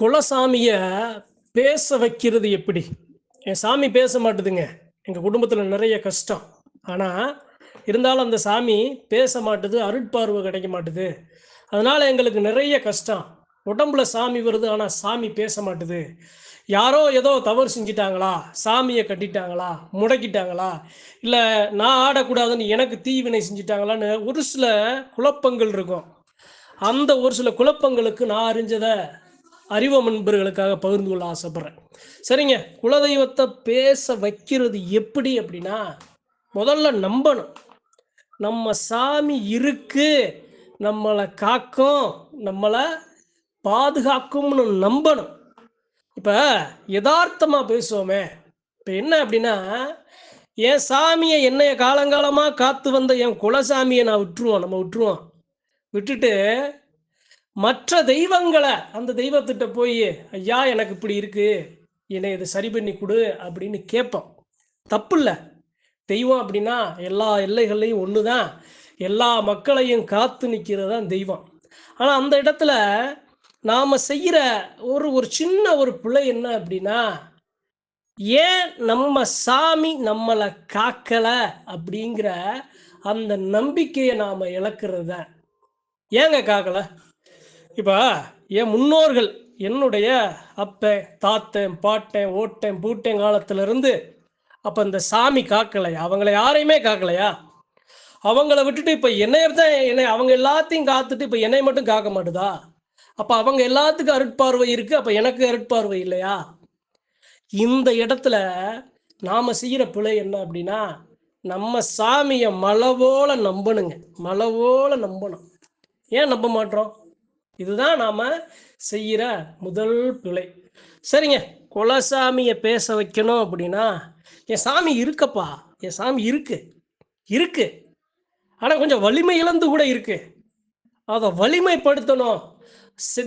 குலசாமிய பேச வைக்கிறது எப்படி? என் சாமி பேச மாட்டுதுங்க. எங்கள் குடும்பத்தில் நிறைய கஷ்டம். ஆனால் இருந்தாலும் அந்த சாமி பேச மாட்டுது அருட்பார்வை கிடைக்க மாட்டுது. அதனால் எங்களுக்கு நிறைய கஷ்டம். உடம்புல சாமி வருது ஆனால் சாமி பேச மாட்டுது. யாரோ ஏதோ தவறு செஞ்சிட்டாங்களா? சாமியை கட்டிட்டாங்களா? முடக்கிட்டாங்களா? இல்லை நான் ஆடக்கூடாதுன்னு எனக்கு தீவினை செஞ்சிட்டாங்களான்னு ஒரு சில குழப்பங்கள் இருக்கும். அந்த ஒரு சில குழப்பங்களுக்கு நான் அறிஞ்சதை அறிவம் நண்பர்களுக்காக பகிர்ந்து கொள்ள ஆசைப்பட்றேன். சரிங்க. குலதெய்வத்தை பேச வைக்கிறது எப்படி அப்படின்னா முதல்ல நம்பணும். நம்ம சாமி இருக்கு நம்மளை காக்கும் நம்மளை பாதுகாக்கும்னு நம்பணும். இப்போ யதார்த்தமாக பேசுவோமே. இப்போ என்ன அப்படின்னா என் சாமியை என்னைய காலங்காலமாக காத்து வந்த என் குலசாமியை நான் விட்டுருவோம் நம்ம விட்டுருவோம். விட்டுட்டு மற்ற தெய்வங்களை அந்த தெய்வத்திட்ட போய் ஐயா எனக்கு இப்படி இருக்கு. என்னை இதை சரி பண்ணி கொடு அப்படின்னு கேட்போம். தப்பு இல்லை தெய்வம் அப்படின்னா எல்லா எல்லைகள்லையும் ஒன்று தான் எல்லா மக்களையும் காத்து நிற்கிறது தான் தெய்வம். ஆனால் அந்த இடத்துல நாம் செய்கிற ஒரு ஒரு சின்ன ஒரு பிழை என்ன அப்படின்னா ஏன் நம்ம சாமி நம்மளை காக்கலை அப்படிங்கிற அந்த நம்பிக்கையை நாம் இழக்கிறது தான் ஏங்க காக்கலை? இப்போ என் முன்னோர்கள் என்னுடைய அப்பன் தாத்தன் பாட்டன் ஓட்டன் பூட்டன் காலத்திலிருந்து அப்போ இந்த சாமி காக்கலையா? அவங்கள யாரையுமே காக்கலையா? அவங்கள விட்டுட்டு இப்போ என்னைய தான் என்னை அவங்க எல்லாத்தையும் காத்துட்டு இப்போ என்னை மட்டும் காக்க மாட்டுதா? அப்போ அவங்க எல்லாத்துக்கும் அருட்பார்வை இருக்குது அப்போ எனக்கு அருட்பார்வை இல்லையா? இந்த இடத்துல நாம் செய்கிற பிழை என்ன அப்படின்னா நம்ம சாமியை மலவோல நம்பணுங்க. மலவோல நம்பணும். ஏன் நம்ப மாட்டோம் இதுதான் நாம செய்கிற முதல் பிழை. சரிங்க குலசாமியை பேச வைக்கணும் அப்படின்னா என் சாமி இருக்கப்பா என் சாமி இருக்கு இருக்கு. ஆனால் கொஞ்சம் வலிமை இழந்து கூட இருக்கு. அதை வலிமைப்படுத்தணும்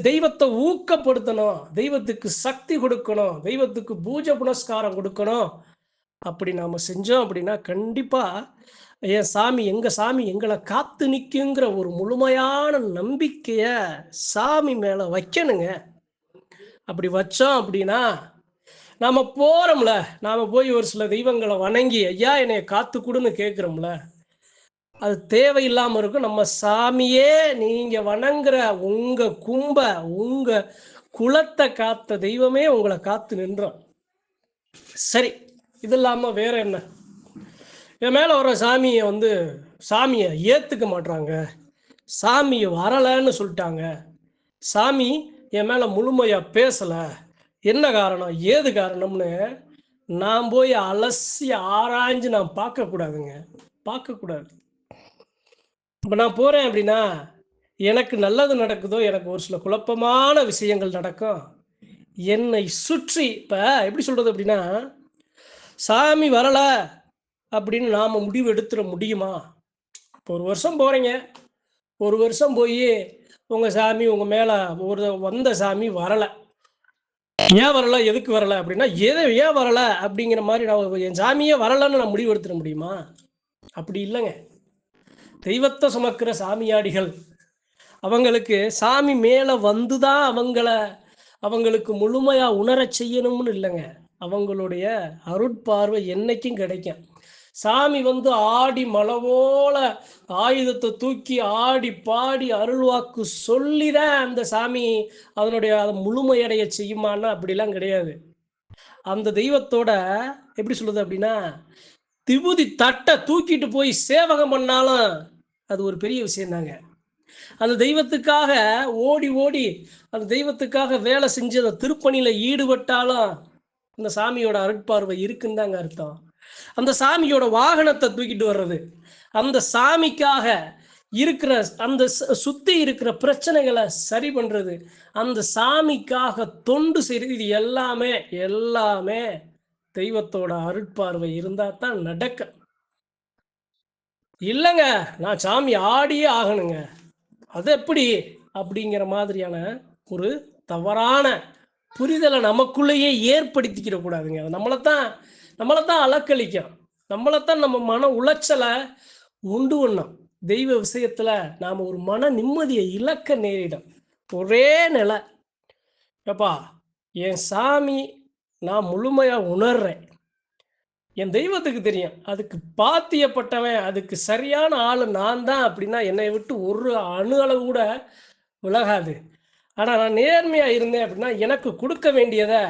தெய்வத்தை ஊக்கப்படுத்தணும் தெய்வத்துக்கு சக்தி கொடுக்கணும் தெய்வத்துக்கு பூஜை புனஸ்காரம் கொடுக்கணும் அப்படி நாம் செஞ்சோம் அப்படின்னா கண்டிப்பாக என் சாமி எங்கள் சாமி எங்களை காத்து நிற்குங்கிற ஒரு முழுமையான நம்பிக்கையை சாமி மேலே வைக்கணுங்க. அப்படி வச்சோம் அப்படின்னா நாம் போகிறோம்ல நாம் போய் ஒரு சில தெய்வங்களை வணங்கி ஐயா என்னை காத்து கொடுன்னு கேட்குறோம்ல அது தேவையில்லாமல் இருக்கும். நம்ம சாமியே நீங்கள் வணங்குற உங்கள் கும்ப உங்கள் குலத்தை காத்த தெய்வமே உங்களை காத்து நின்றோம். சரி. இது இல்லாமல் வேற என்ன? என் மேலே வர சாமியை வந்து சாமியை ஏற்றுக்க மாட்றாங்க. சாமி வரலைன்னு சொல்லிட்டாங்க. சாமி என் மேலே முழுமையாக பேசலை. என்ன காரணம்? ஏது காரணம்னு நான் போய் அலசி ஆராய்ஞ்சு நான் பார்க்கக்கூடாதுங்க பார்க்கக்கூடாது இப்போ நான் போகிறேன் அப்படின்னா எனக்கு நல்லது நடக்குதோ எனக்கு ஒரு சில குழப்பமான விஷயங்கள் நடக்கும். என்னை சுற்றி இப்போ எப்படி சொல்கிறது அப்படின்னா சாமி வரலை அப்படின்னு நாம் முடிவு எடுத்துட முடியுமா? இப்போ ஒரு வருஷம் போகிறீங்க ஒரு வருஷம் போய் உங்கள் சாமி உங்கள் மேலே ஒரு வந்த சாமி வரலை. ஏன் வரலை? எதுக்கு வரலை? அப்படின்னா எது ஏன் வரலை? அப்படிங்கிற மாதிரி நான் என் சாமியே வரலைன்னு நான் முடிவு எடுத்துட முடியுமா? அப்படி இல்லைங்க. தெய்வத்தை சுமக்கிற சாமியாடிகள் அவங்களுக்கு சாமி மேலே வந்து தான் அவங்கள அவங்களுக்கு முழுமையாக உணரச் செய்யணும்னு இல்லைங்க. அவங்களுடைய அருட்பார்வை என்னைக்கும் கிடைக்கும். சாமி வந்து ஆடி மலவோல ஆயுதத்தை தூக்கி ஆடி பாடி அருள்வாக்கு சொல்லி தான் அந்த சாமி அதனுடைய அதை முழுமையடைய செய்யுமான்னா அப்படிலாம் கிடையாது. அந்த தெய்வத்தோட எப்படி சொல்லுது அப்படின்னா திபுதி தட்டை தூக்கிட்டு போய் சேவகம் பண்ணாலும் அது ஒரு பெரிய விஷயம் தாங்க அந்த தெய்வத்துக்காக ஓடி ஓடி அந்த தெய்வத்துக்காக வேலை செஞ்சு அந்த திருப்பணியில் ஈடுபட்டாலும் அந்த சாமியோட அருட்பார்வை இருக்குன்னு தாங்க அர்த்தம். அந்த சாமியோட வாகனத்தை தூக்கிட்டு வர்றது அந்த சாமிக்காக இருக்கிற அந்த சுத்தி இருக்கிற பிரச்சனைகளை சரி பண்றது அந்த சாமிக்காக தொண்டு செய்யறது இது எல்லாமே எல்லாமே தெய்வத்தோட அருட்பார்வை இருந்தா தான் நடக்க இல்லைங்க நான் சாமி ஆடியே ஆகணுங்க. அது எப்படி அப்படிங்கிற மாதிரியான ஒரு தவறான புரிதலை நமக்குள்ளேயே ஏற்படுத்திக்கிட கூடாதுங்க. நம்மளைத்தான் நம்மளைத்தான் அலக்களிக்கும் நம்மளைத்தான் நம்ம மன உளைச்சலை உண்டு பண்ணோம். தெய்வ விஷயத்துல நாம ஒரு மன நிம்மதியை இழக்க நேரிடும். ஒரே நிலை. ஏப்பா என் சாமி நான் முழுமையா உணர்றேன். என் தெய்வத்துக்கு தெரியும். அதுக்கு பாத்தியப்பட்டவன் அதுக்கு சரியான ஆள் நான் தான் அப்படின்னா என்னை விட்டு ஒரு அணு அளவு கூட விலகாது. ஆனால் நான் நேர்மையாக இருந்தேன் அப்படின்னா எனக்கு கொடுக்க வேண்டியதை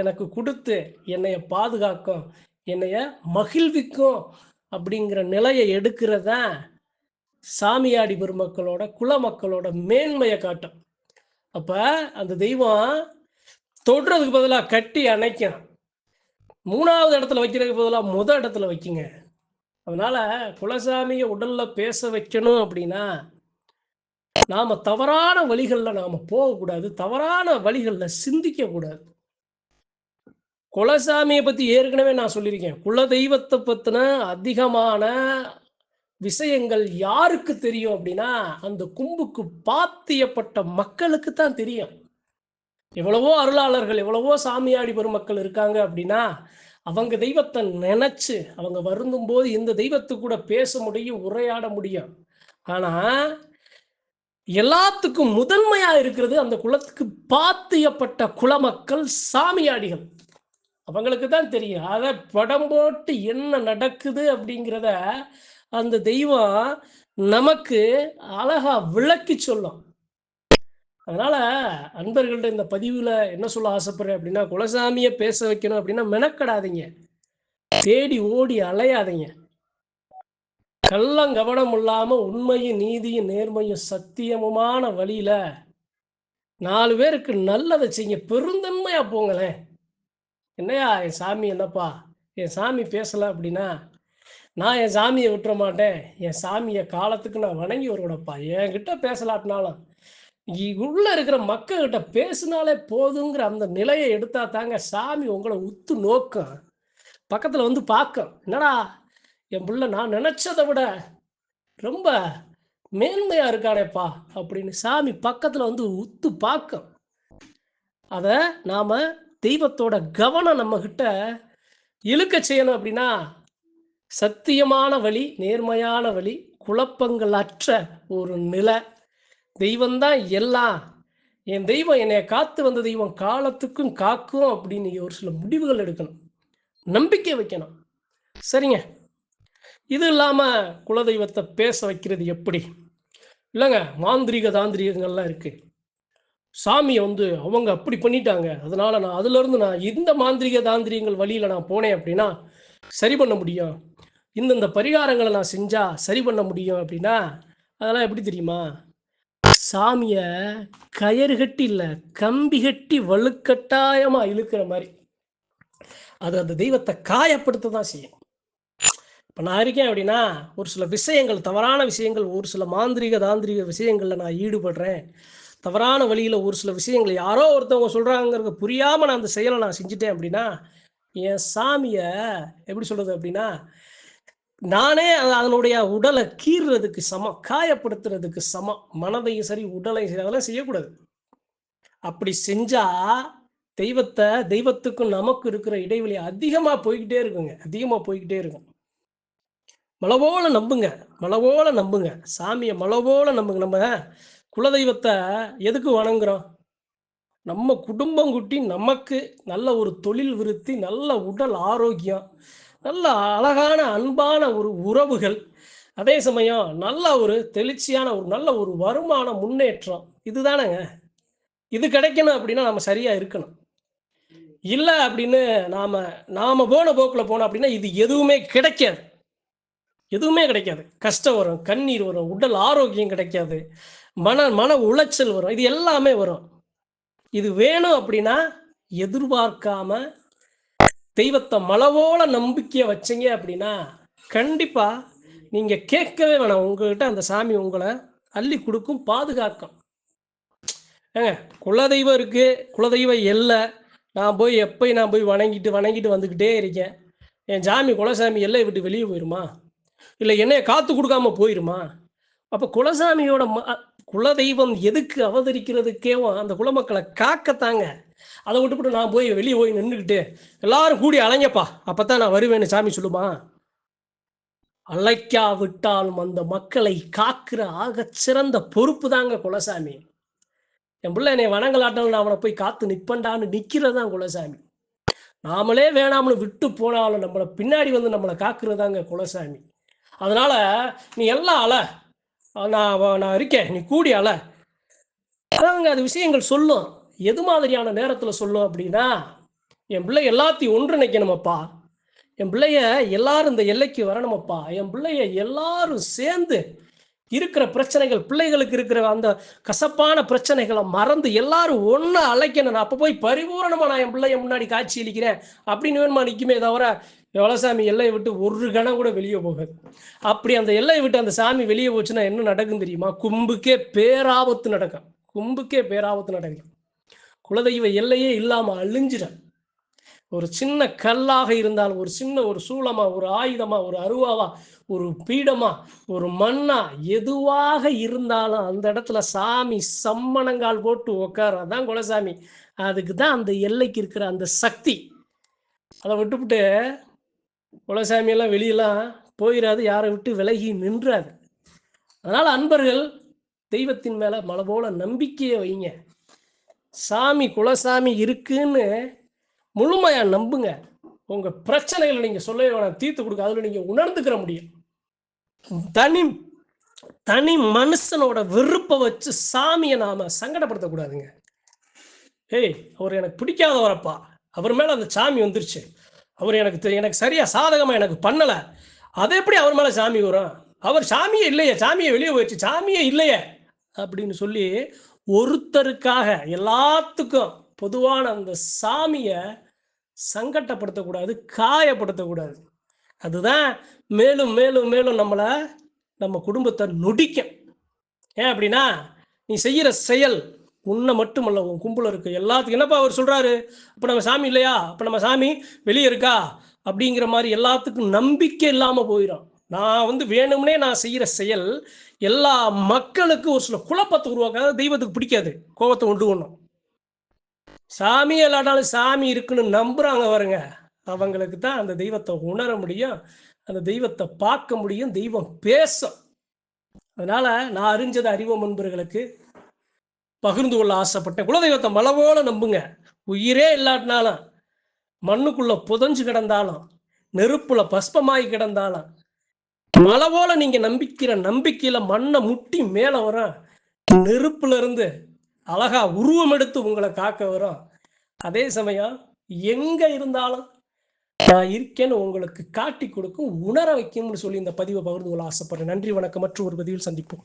எனக்கு கொடுத்து என்னைய பாதுகாக்கும் என்னைய மகிழ்விக்கும் அப்படிங்கிற நிலையை எடுக்கிறதான் சாமியாடி பெருமக்களோட குல மக்களோட மேன்மையை காட்டும். அப்போ அந்த தெய்வம் தொடுறதுக்கு பதிலாக கட்டி அணைக்கும். மூணாவது இடத்துல வைக்கிறதுக்கு பதிலாக முத இடத்துல வைக்குங்க. அதனால குலசாமியை உடல்ல பேச வைக்கணும் அப்படின்னா நாம தவறான வழிகளில் நாம போகக்கூடாது தவறான வழிகளில் சிந்திக்க கூடாது குலசாமியை பத்தி ஏற்கனவே நான் சொல்லியிருக்கேன். குல தெய்வத்தை பத்தின அதிகமான விஷயங்கள் யாருக்கு தெரியும் அப்படின்னா அந்த கும்புக்கு பாத்தியப்பட்ட மக்களுக்கு தான் தெரியும். எவ்வளவோ அருளாளர்கள் எவ்வளவோ சாமியாடி பெருமக்கள் இருக்காங்க அப்படின்னா அவங்க தெய்வத்தை நினைச்சு அவங்க வருந்தும் போது இந்த தெய்வத்து கூட பேச முடியும் உரையாட முடியும். ஆனா எல்லாத்துக்கும் முதன்மையா இருக்கிறது அந்த குலத்துக்கு பாத்தியப்பட்ட குலமக்கள் சாமியாடிகள். அவங்களுக்கு தான் தெரியும். அதை படம் போட்டு என்ன நடக்குது அப்படிங்கிறத அந்த தெய்வம் நமக்கு அழகா விளக்கி சொல்லும். அதனால அன்பர்கள்ட்ட இந்த பதிவுல என்ன சொல்ல ஆசைப்படுறேன் அப்படின்னா குலசாமியை பேச வைக்கணும் அப்படின்னா மெனக்கடாதீங்க. தேடி ஓடி அலையாதீங்க. கள்ளம் கவனம் இல்லாமல் உண்மையும் நீதியும் நேர்மையும் சத்தியமுமான வழியில நாலு பேருக்கு நல்லதை செய்ய பெருந்தன்மையாக போங்களேன். என்னையா என் சாமி என்னப்பா? என் சாமி பேசலை அப்படின்னா நான் என் சாமியை விட்டுற மாட்டேன். என் சாமியை காலத்துக்கு நான் வணங்கி வருவேனப்பா என்கிட்ட பேசலாட்டினாலும் உள்ள இருக்கிற மக்கள்கிட்ட பேசினாலே போதுங்கிற அந்த நிலையை எடுத்தா தாங்க சாமி உங்களை உத்து நோக்கும். பக்கத்தில் வந்து பார்க்கும். என்னடா என் பிள்ளை நான் நினைச்சதை விட ரொம்ப மேன்மையா இருக்கானேப்பா அப்படின்னு சாமி பக்கத்துல வந்து உத்து பார்க்கும். அதை நாம தெய்வத்தோட கவனம் நம்ம கிட்ட இழுக்க செய்யணும் அப்படின்னா சத்தியமான வழி நேர்மையான வழி குழப்பங்கள் அற்ற ஒரு நிலை. தெய்வம்தான் எல்லாம். என் தெய்வம் என்னை காத்து வந்த தெய்வம் காலத்துக்கும் காக்கும் அப்படின்னு ஒரு சில முடிவுகள் எடுக்கணும். நம்பிக்கை வைக்கணும். சரிங்க. இது இல்லாமல் குலதெய்வத்தை பேச வைக்கிறது எப்படி? இல்லைங்க மாந்திரீக தாந்திரிகங்கள்லாம் இருக்குது சாமியை வந்து அவங்க அப்படி பண்ணிட்டாங்க. அதனால் நான் அதுலேருந்து நான் இந்த மாந்திரீக தாந்திரிகங்கள் வழியில் நான் போனேன் அப்படின்னா சரி பண்ண முடியும். இந்தந்த பரிகாரங்களை நான் செஞ்சால் சரி பண்ண முடியும் அப்படின்னா அதெல்லாம் எப்படி தெரியுமா? சாமியை கயறு கட்டி இல்லை கம்பி கட்டி வலுக்கட்டாயமாக இழுக்கிற மாதிரி. அது அந்த தெய்வத்தை காயப்படுத்த தான் செய்யும். இப்போ நான் இருக்கேன் அப்படின்னா ஒரு சில விஷயங்கள் தவறான விஷயங்கள் ஒரு சில மாந்திரீக தாந்திரிக விஷயங்களில் நான் ஈடுபடுறேன். தவறான வழியில் ஒரு சில விஷயங்கள் யாரோ ஒருத்தவங்க சொல்கிறாங்கிறத புரியாமல் நான் அந்த செயலை நான் செஞ்சுட்டேன் அப்படின்னா என் சாமியை எப்படி சொல்கிறது அப்படின்னா நானே அது- அதனுடைய உடலை கீறுறதுக்கு சமம் காயப்படுத்துறதுக்கு சமம். மனதையும் சரி உடலையும் சரி அதெல்லாம் செய்யக்கூடாது. அப்படி செஞ்சால் தெய்வத்தை தெய்வத்துக்கும் நமக்கு இருக்கிற இடைவெளி அதிகமாக போய்கிட்டே இருக்குங்க. அதிகமாக போய்கிட்டே இருக்கும். மலவோல நம்புங்க மலவோல நம்புங்க. சாமியை மலவோல நம்புங்க. நம்ம குலதெய்வத்தை எதுக்கு வணங்குறோம்? நம்ம குடும்பம் குட்டி நமக்கு நல்ல ஒரு தொழில் விருத்தி நல்ல உடல் ஆரோக்கியம் நல்ல அழகான அன்பான ஒரு உறவுகள். அதே சமயம் நல்ல ஒரு தெளிர்ச்சியான ஒரு நல்ல ஒரு வருமான முன்னேற்றம். இதுதானேங்க. இது கிடைக்கணும் அப்படின்னா நம்ம சரியாக இருக்கணும். இல்லை அப்படின்னு நாம் நாம போன போக்கில் போனோம் அப்படின்னா இது எதுவுமே கிடைக்காது. எதுவுமே கிடைக்காது. கஷ்டம் வரும் கண்ணீர் வரும் உடல் ஆரோக்கியம் கிடைக்காது மன மன உளைச்சல் வரும் இது எல்லாமே வரும். இது வேணும் அப்படின்னா எதிர்பார்க்காம தெய்வத்தை மலவோல நம்பிக்கையை வச்சீங்க அப்படின்னா கண்டிப்பாக நீங்கள் கேட்கவே வேணாம். உங்ககிட்ட அந்த சாமி உங்களை அள்ளி கொடுக்கும் பாதுகாக்கும். ஏங்க குலதெய்வம் இருக்குது குலதெய்வம் எல்லை நான் போய் எப்போயும் நான் போய் வணங்கிட்டு வணங்கிட்டு வந்துக்கிட்டே இருக்கேன். என் சாமி குலசாமி எல்லை விட்டு வெளியே போயிருமா? இல்லை என்னைய காத்து கொடுக்காம போயிருமா? அப்போ குலசாமியோட ம குலதெய்வம் எதுக்கு அவதரிக்கிறதுக்கேவும் அந்த குலமக்களை காக்கத்தாங்க. அதை விட்டுப்புட்டு நான் போய் வெளியே போய் நின்றுக்கிட்டு எல்லாரும் கூடி அலைங்கப்பா அப்பதான் நான் வருவேன்னு சாமி சொல்லுமா? அழைக்காவிட்டாலும் அந்த மக்களை காக்கிற ஆக சிறந்த பொறுப்பு தாங்க குலசாமி. என் பிள்ளை என்னை வணங்கலாட்டாலும் நான் அவனை போய் காத்து நிற்பண்டான்னு நிற்கிறது தான் குலசாமி. நாமளே வேணாம்னு விட்டு போனாலும் நம்மளை பின்னாடி வந்து நம்மளை காக்குறதாங்க குலசாமி. அதனால நீ எல்லாம் அல நான் நான் இருக்கேன். நீ கூடி அல அதாங்க அது விஷயங்கள் சொல்லும். எது மாதிரியான நேரத்தில் சொல்லும் அப்படின்னா என் பிள்ளை எல்லாத்தையும் ஒன்றிணைக்கணுமப்பா. என் பிள்ளைய எல்லாரும் இந்த எல்லைக்கு வரணுமப்பா. என் பிள்ளைய எல்லாரும் சேர்ந்து இருக்கிற பிரச்சனைகள் பிள்ளைகளுக்கு இருக்கிற அந்த கசப்பான பிரச்சனைகளை மறந்து எல்லாரும் ஒன்றா அழைக்கணும். நான் அப்போ போய் பரிபூரணமாக நான் என் பிள்ளைய முன்னாடி காட்சி அளிக்கிறேன். அப்படின்னு வேணுமா நிற்குமே தவிர வளசாமி எல்லையை விட்டு ஒரு கணம் கூட வெளியே போகாது. அப்படி அந்த எல்லையை விட்டு அந்த சாமி வெளியே போச்சுன்னா என்ன நடக்கும் தெரியுமா? கும்புக்கே பேராபத்து நடக்கும். கும்புக்கே பேராபத்து நடக்கும். குலதெய்வ எல்லையே இல்லாமல் அழிஞ்சிடும். ஒரு சின்ன கல்லாக இருந்தாலும் ஒரு சின்ன ஒரு சூளமா ஒரு ஆயுதமா ஒரு அருவாவா ஒரு பீடமா ஒரு மண்ணா எதுவாக இருந்தாலும் அந்த இடத்துல சாமி சம்மணங்கால் போட்டு உட்கார அதான் குலசாமி. அதுக்கு தான் அந்த எல்லைக்கு இருக்கிற அந்த சக்தி. அதை விட்டுவிட்டு குலசாமி எல்லாம் வெளியெல்லாம் போயிடாது யாரை விட்டு விலகி நின்றாது. அதனால் அன்பர்கள் தெய்வத்தின் மேலே மலை போல நம்பிக்கையை வைங்க. சாமி குலசாமி இருக்குன்னு முழுமையாக நம்புங்க. உங்கள் பிரச்சனைகளை நீங்கள் சொல்லவே வேணாம். தீர்த்து கொடுக்க அதில் நீங்கள் உணர்ந்துக்கிற முடியும். தனி தனி மனுஷனோட வெறுப்பை வச்சு சாமியை நாம் சங்கடப்படுத்தக்கூடாதுங்க. ஏய் அவர் எனக்கு பிடிக்காதவரப்பா. அவர் மேலே அந்த சாமி வந்துருச்சு. அவர் எனக்கு எனக்கு சரியாக சாதகமாக எனக்கு பண்ணலை. அது எப்படி அவர் மேலே சாமி வரும்? அவர் சாமியே இல்லையே சாமியை வெளியே போயிடுச்சு சாமியே இல்லையே அப்படின்னு சொல்லி ஒருத்தருக்காக எல்லாத்துக்கும் பொதுவான அந்த சாமியை சங்கட்டப்படுத்தக்கூடாது காயப்படுத்தக்கூடாது. அதுதான் மேலும் மேலும் மேலும் நம்மளை நம்ம குடும்பத்தை நொடிக்கும். ஏன் அப்படின்னா நீ செய்கிற செயல் உன்னை மட்டுமல்ல உன் கும்பல இருக்கு எல்லாத்துக்கும் என்னப்பா அவர் சொல்றாரு? அப்போ நம்ம சாமி இல்லையா? அப்போ நம்ம சாமி வெளியே இருக்கா? அப்படிங்கிற மாதிரி எல்லாத்துக்கும் நம்பிக்கை இல்லாமல் போயிடும். நான் வந்து வேணும்னே நான் செய்கிற செயல் எல்லா மக்களுக்கும் ஒரு சில குழப்பத்தை உருவாக்காத தெய்வத்துக்கு பிடிக்காது. கோபத்தை உண்டு பண்ணும். சாமி இல்லாட்டாலும் சாமி இருக்குன்னு நம்புறாங்க வருங்க அவங்களுக்கு தான் அந்த தெய்வத்தை உணர முடியும். அந்த தெய்வத்தை பார்க்க முடியும். தெய்வம் பேசும். அதனால நான் அறிஞ்சது அறிவோம் நண்பர்களுக்கு பகிர்ந்து கொள்ள ஆசைப்பட்டேன். குலதெய்வத்தை மலவோல நம்புங்க. உயிரே இல்லாட்டினாலும் மண்ணுக்குள்ள புதஞ்சு கிடந்தாலும் நெருப்புல பஸ்பமாகி கிடந்தாலும் மலவோல நீங்க நம்பிக்கிற நம்பிக்கையில மண்ணை முட்டி மேல வரும். நெருப்புல இருந்து அழகா உருவம் எடுத்து உங்களை காக்க வரும். அதே சமயம் எங்க இருந்தாலும் நான் இருக்கேன்னு உங்களுக்கு காட்டி கொடுக்கும் உணர வைக்கும்னு சொல்லி இந்த பதிவை பகிர்ந்து கொள்ள ஆசைப்படுறேன். நன்றி வணக்கம். மற்றும் ஒரு பதிவில் சந்திப்போம்.